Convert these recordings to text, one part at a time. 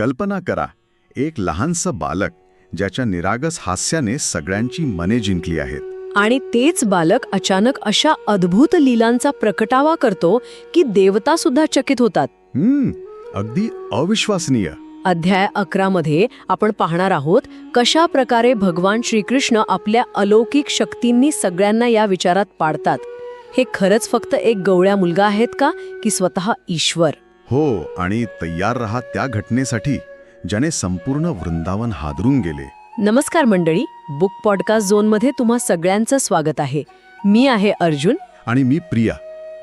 कल्पना करा एक लहानसं बालक ज्याच्या निरागस हास्याने सगळ्यांची मने जिंकली आहेत. आणि तेच बालक अचानक अशा अद्भुत लीलांचा प्रकटावा करतो की देवता सुद्धा चकित होतात. हम्म अगदी अविश्वसनीय. अध्याय अकरा मध्ये आपण पाहणार आहोत कशा प्रकारे भगवान श्रीकृष्ण आपल्या अलौकिक शक्तींनी सगळ्यांना या विचारात पाडतात. हे खरंच फक्त एक गवळ्या मुलगा आहेत का की स्वतः ईश्वर? हो आणि तयार राहा त्या घटनेसाठी ज्याने संपूर्ण वृंदावन हादरून गेले. नमस्कार मंडळी बुक पॉडकास्ट झोनमध्ये तुम्हा सगळ्यांचं स्वागत आहे. मी आहे अर्जुन. आणि मी प्रिया.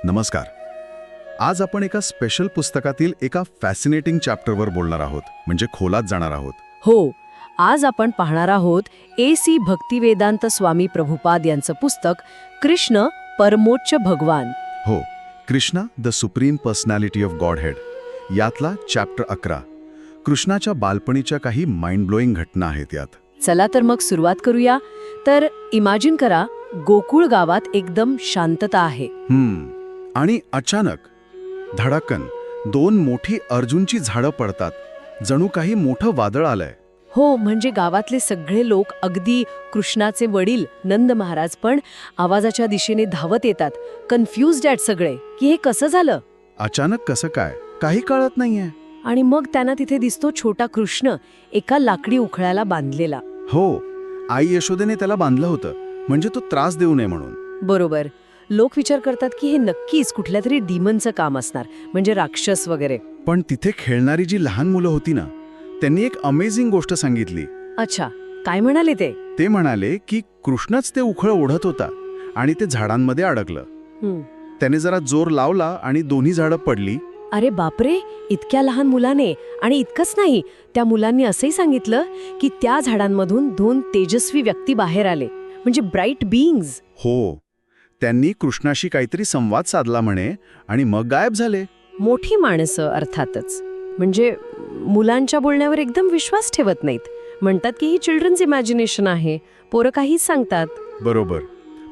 नमस्कार. आज आपण एका स्पेशल पुस्तकातील एका फॅसिनेटिंग चॅप्टरवर बोलणार आहोत म्हणजे खोलात जाणार आहोत. हो आज आपण पाहणार आहोत ए सी भक्तिवेदांत स्वामी प्रभुपाद यांचं पुस्तक कृष्ण परमोच्च भगवान. हो Krishna the supreme personality of Godhead यातला चॅप्टर अकरा. कृष्णाच्या बालपणीच्या काही माइंड ब्लोईंग घटना आहेत यात. चला तर मग सुरुवात करूया. तर इमॅजिन करा गोकुळ गावात एकदम शांतता आहे. हम्म. आणि अचानक धडाकन दोन मोठी अर्जुनची झाडं पडतात. जणू काही मोठं वादळ आलंय. हो म्हणजे गावातले सगळे लोक अगदी कृष्णाचे वडील नंद महाराज पण आवाजाच्या दिशेने धावत येतात. कन्फ्युज्ड आहेत सगळे की हे कसं झालं? अचानक कसं काय? काही कळत नाहीये. आणि मग त्यांना तिथे दिसतो छोटा कृष्ण एका लाकडी उखळ्याला बांधलेला. हो आई यशोदेने त्याला बांधलं होतं म्हणजे तो त्रास देऊ नये म्हणून. बरोबर. लोक विचार करतात की हे नक्कीच कुठल्या तरी डिमनचं काम असणार म्हणजे राक्षस वगैरे. पण तिथे खेळणारी जी लहान मुलं होती ना त्यांनी एक अमेझिंग गोष्ट सांगितली. अच्छा काय म्हणाले ते? ते म्हणाले की कृष्णच ते उखळ ओढत होता आणि ते झाडांमध्ये अडकलं. त्याने जरा जोर लावला आणि दोन्ही झाडं पडली. अरे बापरे इतक्या लहान मुलाने आणि इतकंच नाही त्या मुलांनी असंही सांगितलं की त्या झाडांमधून दोन तेजस्वी व्यक्ती बाहेर आले म्हणजे ब्राईट बीइंग्ज हो त्यांनी कृष्णाशी काहीतरी संवाद साधला म्हणे आणि मग गायब झाले. मोठी माणसं अर्थातच म्हणजे मुलांच्या बोलण्यावर एकदम विश्वास ठेवत नाहीत. म्हणतात की ही चिल्ड्रन्स इमॅजिनेशन आहे. पोरं काहीच सांगतात. बरोबर.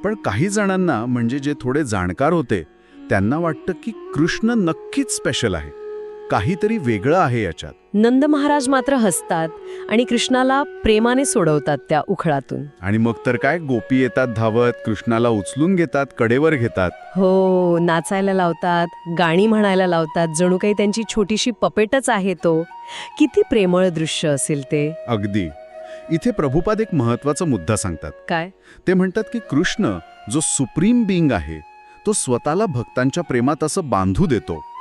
पण काही जणांना म्हणजे जे थोडे जाणकार होते त्यांना वाटतं की कृष्ण नक्कीच स्पेशल आहे. काहीतरी वेगळं आहे याच्यात. नंद महाराज मात्र हसतात आणि कृष्णाला प्रेमाने सोडवतात त्या उखळातून. आणि मग तर काय? गोपी येतात धावत कृष्णाला उचलून घेतात कडेवर घेतात. हो नाचायला लावतात गाणी म्हणायला लावतात. जणू काही त्यांची छोटीशी पपेटच आहे तो. किती प्रेमळ दृश्य असेल ते. अगदी. इथे प्रभुपाद एक महत्त्वाचा मुद्दा सांगतात. काय? ते म्हणतात की कृष्ण जो सुप्रीम बिंग आहे तो स्वतःला भक्तांच्या प्रेमात असं बांधू देतो.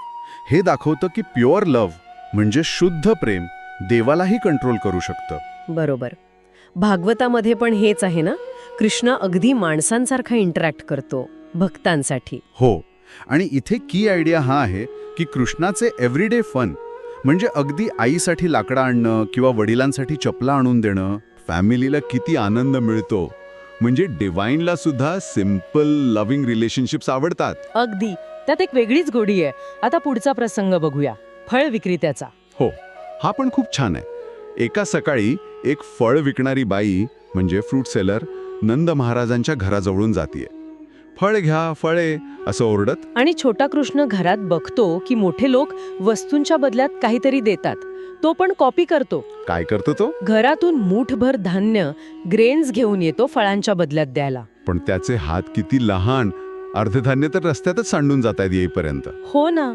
हे दाखवतं की प्युअर लव्ह म्हणजे शुद्ध प्रेम देवालाही कंट्रोल करू शकतं. बरोबर. भागवतामध्ये पण हेच आहे ना? कृष्ण अगदी माणसांसारखा इंटरॅक्ट करतो भक्तांसाठी. हो. आणि इथे की आयडिया हा आहे की कृष्णाचे एव्हरीडे फन म्हणजे अगदी आईसाठी लाकडं आणणं किंवा वडिलांसाठी चपला आणून देणं फॅमिलीला किती आनंद मिळतो म्हणजे डिवाईनला सुद्धा सिंपल लव्हिंग रिलेशनशिप्स आवडतात. अगदी. त्यात एक वेगळीच गोडी आहे. आता पुढचा प्रसंग बघूया. फळ विक्रेत्याचा. हो हा पण खूप छान आहे. एका सकाळी एक फळ विकणारी बाई म्हणजे फ्रूट सेलर नंद महाराजांच्या घराजवळून जातीये. फळ घ्या फळे असं ओरडत. आणि छोटा कृष्ण घरात बघतो की मोठे लोक वस्तूंच्या बदल्यात काहीतरी देतात. तो पण कॉपी करतो. काय करतो तो? घरातून मूठभर धान्य ग्रेन्स घेऊन येतो फळांच्या बदल्यात द्यायला. पण त्याचे हात किती लहान अर्धधान्य तर रस्त्यातच सांडून जात आहेत येईपर्यंत. हो ना.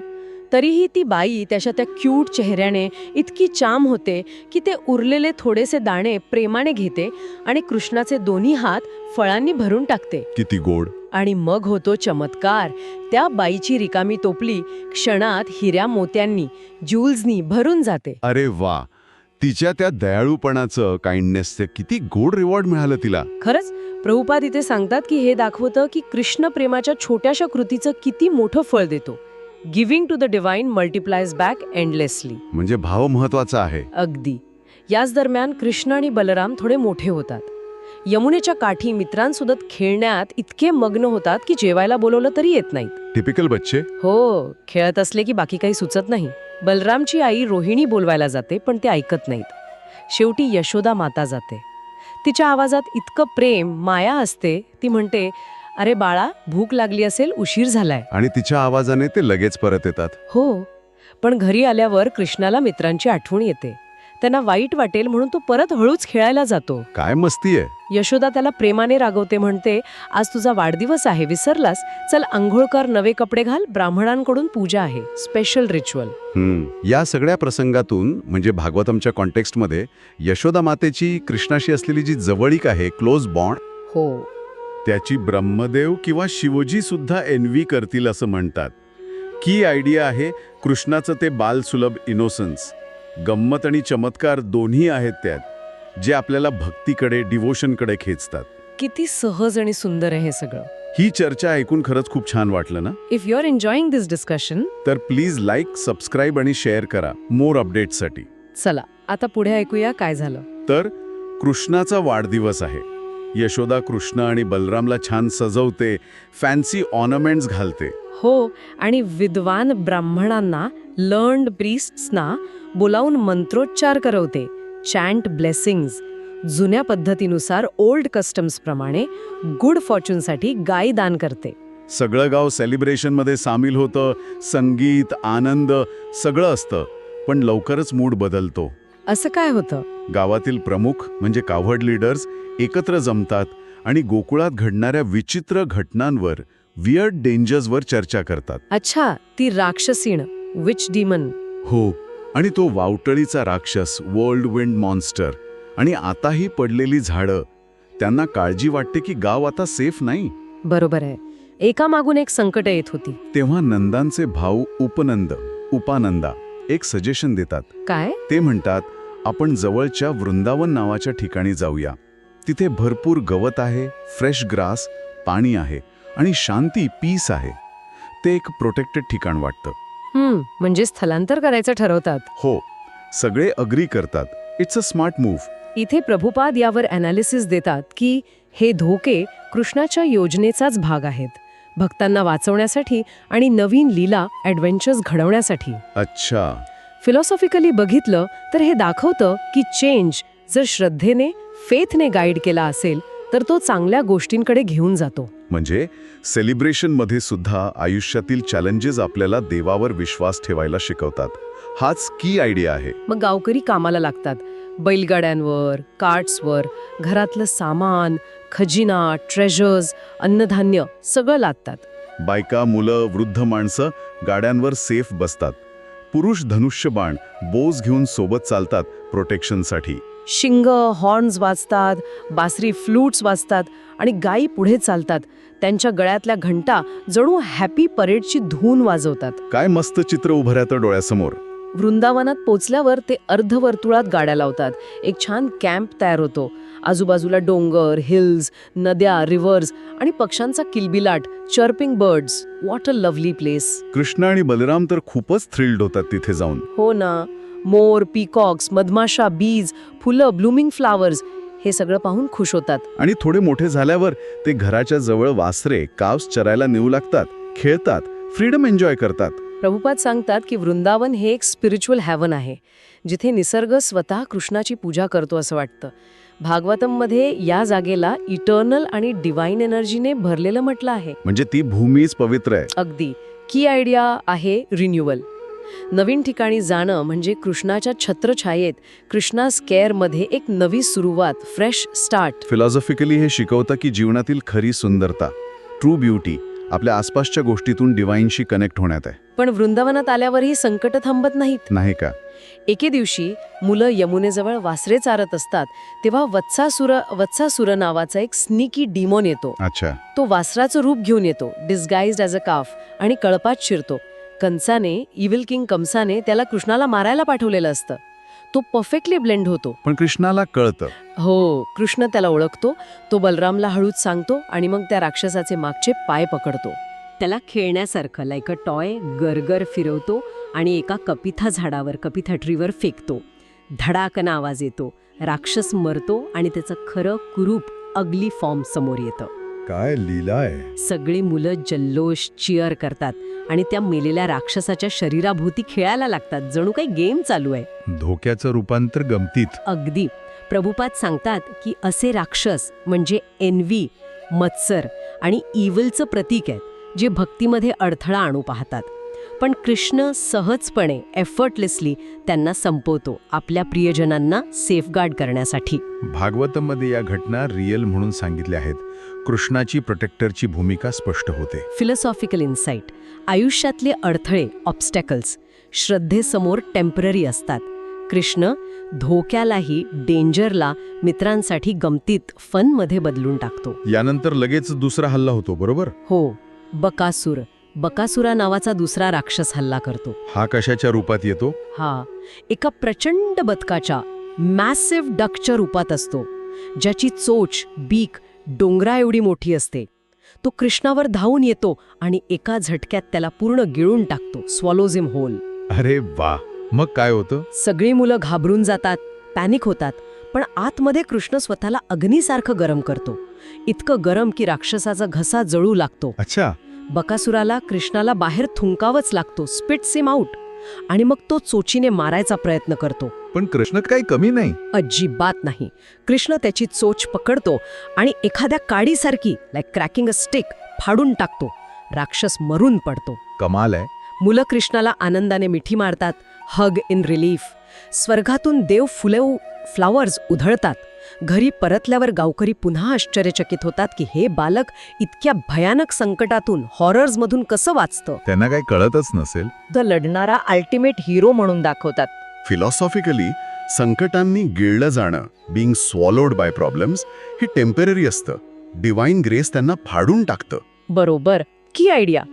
तरीही ती बाई त्याच्या त्या क्यूट चेहऱ्याने इतकी चाम होते की ते उरलेले थोडेसे दाणे प्रेमाने घेते आणि कृष्णाचे दोन्ही हात फळांनी भरून टाकते. किती गोड. आणि मग होतो चमत्कार. त्या बाईची रिकामी टोपली क्षणात हिऱ्या मोत्यांनी ज्युल्सनी भरून जाते. अरे वा! तिच्या त्या दयाळूपणाचं काइंडनेसचं किती गोड रिवॉर्ड मिळालं तिला. खरंच प्रभुपाद इथे सांगतात की हे दाखवतं की कृष्ण प्रेमाच्या छोट्याशा कृतीचं किती मोठं फळ देतो. Giving to the divine multiplies back endlessly म्हणजे भाव महत्त्वाचा आहे. अगदी. याच दरम्यान कृष्ण आणि बलराम थोडे मोठे होतात. यमुनेच्या काठी मित्रांसोबत खेळण्यात इतके मग्न होतात की जेवायला बोलवलं तरी येत नाहीत. टिपिकल बच्चे? हो खेळत असले की बाकी काही सुचत नाही. बलरामची आई रोहिणी बोलवायला जाते पण ते ऐकत नाहीत. शेवटी यशोदा माता जाते. तिच्या आवाजात इतकं प्रेम माया असते ती म्हणते अरे बाळा भूक लागली असेल उशीर झालाय. आणि तिच्या आवाजाने ते लगेच परत येतात. हो पण घरी आल्यावर कृष्णाला मित्रांची आठवण येते. त्यांना वाईट वाटेल म्हणून तो परत हळूच खेळायला जातो. काय मस्ती आहे. यशोदा त्याला प्रेमाने रागवते म्हणते आज तुझा वाढदिवस आहे विसरलास? चल आंघोळ कर नवे कपडे घाल ब्राह्मणांकडून पूजा आहे स्पेशल रिच्युअल. या सगळ्या प्रसंगातून म्हणजे भागवतमच्या कॉन्टेक्स्टमध्ये यशोदा मातेची कृष्णाशी असलेली जी जवळीक आहे क्लोज बॉन्ड हो. त्याची ब्रह्मदेव किंवा शिवजी सुद्धा एन्व्ही करतील असं म्हणतात. की आयडिया आहे कृष्णाचं ते बालसुलभ इनोसन्स गंमत आणि चमत्कार दोन्ही आहेत त्यात. जे आपल्याला भक्तीकडे डिवोशनकडे खेचतात. किती सहज आणि सुंदर आहे हे सगळं. ही चर्चा ऐकून खरंच खूप छान वाटलं ना? If you are enjoying this discussion तर प्लीज लाईक सबस्क्राईब आणि शेअर करा. मोर अपडेट्ससाठी. चला आता पुढे ऐकूया काय झालं. तर कृष्णाचा वाढदिवस आहे. यशोदा कृष्ण आणि बलरामला छान सजवते फॅन्सी ऑर्नमेंट्स घालते. हो आणि विद्वान ब्राह्मणांना लर्न्ड प्रीस्ट्सना बोलावून मंत्रोच्चार करवते. चॅन्ट ब्लेसिंग्ज जुन्या पद्धतीनुसार ओल्ड कस्टम्स प्रमाणे गुड फॉर्च्यूनसाठी गाय दान करते. सगळं गाव सेलिब्रेशनमध्ये सामील होतं संगीत आनंद सगळं असतं पण लवकरच मूड बदलतो. असं काय होतं? गावातील प्रमुख म्हणजे काव्हड लीडर्स एकत्र जमतात आणि गोकुळात घडणाऱ्या विचित्र घटनांवर वियर्ड डेंजर्सवर चर्चा करतात. अच्छा ती राक्षसीण विच डिमन. हो आणि तो वावटळीचा राक्षस वर्ल्ड विंड मॉन्स्टर आणि आताही पडलेली झाडं. त्यांना काळजी वाटते की गाव आता सेफ नाही? बरोबर आहे. एकामागून एक संकट येत होती. तेव्हा नंदांचे भाऊ उपनंद उपानंदा एक सजेशन देतात. काय? ते म्हणतात आपण जवळच्या वृंदावन नावाच्या ठिकाणी जाऊया. तिथे भरपूर गवत आहे फ्रेश ग्रास पाणी आहे आणि शांती पीस आहे. ते एक प्रोटेक्टेड ठिकाण वाटतं. हम्म म्हणजे स्थलांतर करायचं ठरवतात. हो सगळे अग्री करतात. इट्स अ स्मार्ट मूव्ह इथे प्रभुपाद यावर अनालिसिस देतात की हे धोके कृष्णाच्या योजनेचाच भाग आहेत. भक्तांना वाचवण्यासाठी आणि नवीन लीला ॲडव्हेंचर्स घडवण्यासाठी. अच्छा. फिलॉसॉफिकली बघितलं तर हे दाखवतं की चेंज जर श्रद्धेने फेथने गाईड केला असेल तर तो चांगल्या गोष्टींकडे घेऊन जातो. म्हणजे सेलिब्रेशनमध्ये सुद्धा आयुष्यातील चॅलेंजेस आपल्याला देवावर विश्वास ठेवायला शिकवतात. हाच की आयडिया आहे. मग गावकरी कामाला लागतात. बैलगाड्यांवर कार्ट्सवर घरातलं सामान खजिना ट्रेझर्स अन्नधान्य सगळं लागतात बायका मुलं वृद्ध माणसं गाड्यांवर सेफ बसतात. पुरुष धनुष्यबाण बोज घेऊन सोबत चालतात प्रोटेक्शनसाठी शिंग हॉर्न्स वाजतात बासरी फ्लूट्स वाजतात आणि गायी पुढे चालतात. त्यांच्या गळ्यातल्या घंटा जणू हॅपी परेडची धून वाजवतात. काय मस्त चित्र उभं राहतं डोळ्यासमोर. वृंदावनात पोचल्यावर ते अर्धवर्तुळात गाड्या लावतात. एक छान कॅम्प तयार होतो. आजूबाजूला डोंगर हिल्स नद्या रिव्हर्स आणि पक्ष्यांचा किलबिलाट chirping birds what a lovely place Krishna आणि बलराम तर खूपच थ्रिल्ड होतात तिथे जाऊन. हो ना. मोर पीकॉक्स मधमाशा बीज फुलं ब्लूमिंग फ्लावर्स हे सगळं पाहून खुश होतात. आणि थोडे मोठे झाल्यावर ते घराच्या जवळ वासरे कावस चरायला नेऊ लागतात खेळतात फ्रीडम एन्जॉय करतात. प्रभुपाद सांगतात की वृंदावन हे एक स्पिरिच्युअल हॅवन आहे जिथे निसर्ग स्वतः कृष्णाची पूजा करतो असं वाटतं. भागवतममध्ये या जागेला इटर्नल आणि डिवाइन एनर्जीने भरलेलं म्हटलं आहे. म्हणजे ती भूमीच पवित्र आहे. अगदी. की आयडिया आहे रिन्युअल नवीन ठिकाणी जाणं म्हणजे कृष्णाच्या छत्रछायेत कृष्णा स्केअरमध्ये एक नवी सुरुवात फ्रेश स्टार्ट फिलॉसॉफिकली हे शिकवतं की जीवनातील खरी सुंदरता ट्रू ब्युटी आपल्या आसपासच्या गोष्टीतून डिवाईनशी कनेक्ट होण्यात आहे. पण वृंदावनात आल्यावरही संकट थांबत नाहीत. नाही का? एके दिवशी मुलं यमुनेजवळ वासरे चारत असतात तेव्हा वत्सासुर वत्सासुर नावाचा एक स्निकी डिमोन येतो. अच्छा. तो वासराचं रूप घेऊन येतो डिस्गाइज्ड ॲज अ काफ आणि कळपात शिरतो. कंसाने इव्हिल किंग कंसाने त्याला कृष्णाला मारायला पाठवलेलं असतं. तो परफेक्टली ब्लेंड होतो. पण कृष्णाला कळतं. हो कृष्ण त्याला ओळखतो तो बलरामला हळूच सांगतो आणि मग त्या राक्षसाचे मागचे पाय पकडतो. त्याला खेळण्यासारखं लाईक अ टॉय गरगर फिरवतो आणि एका कपिथा झाडावर कपिथा ट्रीवर फेकतो. धडाकन आवाज येतो राक्षस मरतो आणि त्याचं खरं कुरूप अगली फॉर्म समोर येतं. काय लीला आहे. सगळी मुलं जल्लोष चिअर करतात. आणि त्या मेलेल्या राक्षसाच्या शरीराभोवती खेळायला लागतात. जणू काही गेम चालू आहे. धोक्याचं रूपांतर गमतीत. अगदी. प्रभुपाद सांगतात की असे राक्षस म्हणजे एनवी मत्सर आणि इव्हलचं प्रतीक आहेत जे भक्तीमध्ये अडथळा आणू पाहतात. पण कृष्ण सहजपणे एफर्टलेसली त्यांना संपवतो आपल्या प्रियजनांना सेफगार्ड करण्यासाठी. भागवतमध्ये या घटना रिअल म्हणून सांगितल्या आहेत. कृष्णाची प्रोटेक्टरची भूमिका स्पष्ट होते. फिलॉसॉफिकल इन्साइट आयुष्यातले अडथळे ऑब्स्टॅकल्स श्रद्धेसमोर टेंपररी असतात. कृष्ण धोक्यालाही डेंजरला मित्रांसाठी गमतीत फनमध्ये बदलून टाकतो. यानंतर लगेच दुसरा हल्ला होतो बरोबर? हो. बकासूर बकासुरा नावाचा दुसरा राक्षस हल्ला करतो. हा कशाच्या रूपात येतो? हा एका प्रचंड बदकाच्या मॅसिव्ह डकच्या रूपात असतो. ज्याची चोच बीक डोंगरा एवढी मोठी असते. तो कृष्णावर धावून येतो आणि एका झटक्यात त्याला पूर्ण गिळून टाकतो स्वॉलोज इम होल अरे वा मग काय होतं? सगळी मुलं घाबरून जातात पॅनिक होतात पण आतमध्ये कृष्ण स्वतःला अग्नीसारखं गरम करतो. इतकं गरम की राक्षसाचा घसा जळू लागतो. अच्छा. बकासुराला कृष्णाला बाहेर थुंकावच लागतो स्पिट सिम आउट आणि मग तो चोचीने मारायचा प्रयत्न करतो. पण कृष्ण काही कमी नाही. अजिबात नाही. कृष्ण त्याची चोच पकडतो आणि एखाद्या काडीसारखी लाईक क्रॅकिंग अ स्टिक फाडून टाकतो. राक्षस मरून पडतो. कमाल आहे. मुलं कृष्णाला आनंदाने मिठी मारतात हग इन रिलीफ स्वर्गातून देव फुले फ्लावर्स उधळतात. घरी परतल्यावर गावकरी पुन्हा आश्चर्यचकित होतात की हे बालक इतक्या भयानक संकटातून हॉरर्समधून कसं वाचतं? त्यांना काही कळतच नसेल. तो लढणारा अल्टिमेट हिरो म्हणून दाखवतात. फिलॉसॉफिकली संकटांनी गिळलं जाणं बिंग स्वॉलोड बाय प्रॉब्लेम्स हे टेंपररी असतं. डिवाइन ग्रेस त्यांना फाडून टाकतं. बरोबर. की आयडिया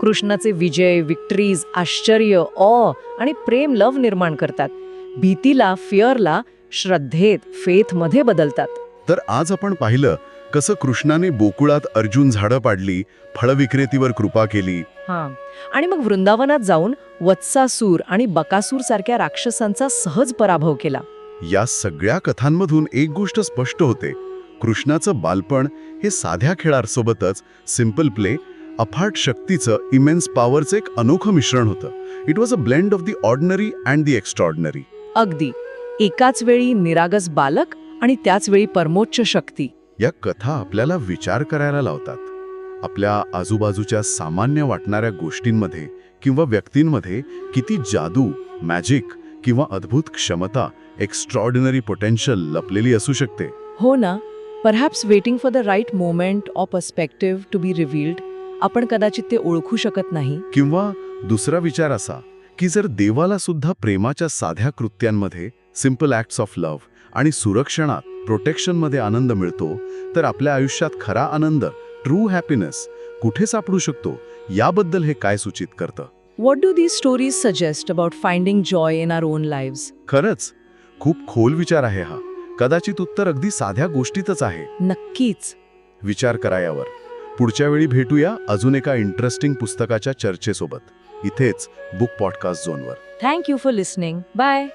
कृष्णाचे विजय विक्टरीज आश्चर्य ऑ आणि प्रेम लव निर्माण करतात. भीतीला फिअरला श्रद्धेत फेथमध्ये बदलतात. तर आज आपण पाहिलं कसं कृष्णाने बोकुळात अर्जुन झाडं पाडली फळविक्रेतीवर कृपा केली. हां. आणि मग वृंदावनात जाऊन वत्सासूर आणि बकासूर सारख्या राक्षसांचा सहज पराभव केला. या सगळ्या कथांमधून एक गोष्ट स्पष्ट होते. कृष्णाचं बालपण हे साध्या खेळांसोबतच सिंपल प्ले अफाट शक्तीचं इमेन्स पॉवरचं एक अनोखं मिश्रण होतं. It was a blend of the ordinary and the extraordinary अगदी. एकाच वेळी निरागस बालक आणि त्याच वेळी परमोच्च शक्ती. या कथा आपल्याला विचार करायला लावतात. आपल्या आजूबाजूच्या सामान्य वाटणाऱ्या गोष्टींमध्ये किंवा व्यक्तींमध्ये किती जादू मॅजिक किंवा अद्भुत क्षमता एक्स्ट्रॉर्डिनरी पोटेन्शियल लपलेली असू शकते. हो ना? Perhaps waiting for the right moment of perspective to be revealed आपण कदाचित ते ओळखू शकत नाही. किंवा दुसरा विचार असा की जर देवाला सुद्धा प्रेमाच्या साध्या कृत्यांमध्ये सिंपल ॲक्ट्स ऑफ लव्ह आणि सुरक्षणात प्रोटेक्शनमध्ये आनंद मिळतो तर आपल्या आयुष्यात खरा आनंद ट्रू हॅपीनेस कुठे सापडू शकतो याबद्दल हे काय सूचित करतं? What do these stories suggest about finding joy in our own lives? खरंच खूप खोल विचार आहे हा. कदाचित उत्तर अगदी साध्या गोष्टीतच आहे. नक्कीच. विचार करा यावर. पुढच्या वेळी भेटूया अजून एका इंटरेस्टिंग पुस्तकाच्या चर्चेसोबत. इथेच book podcast झोनवर thank you for listening bye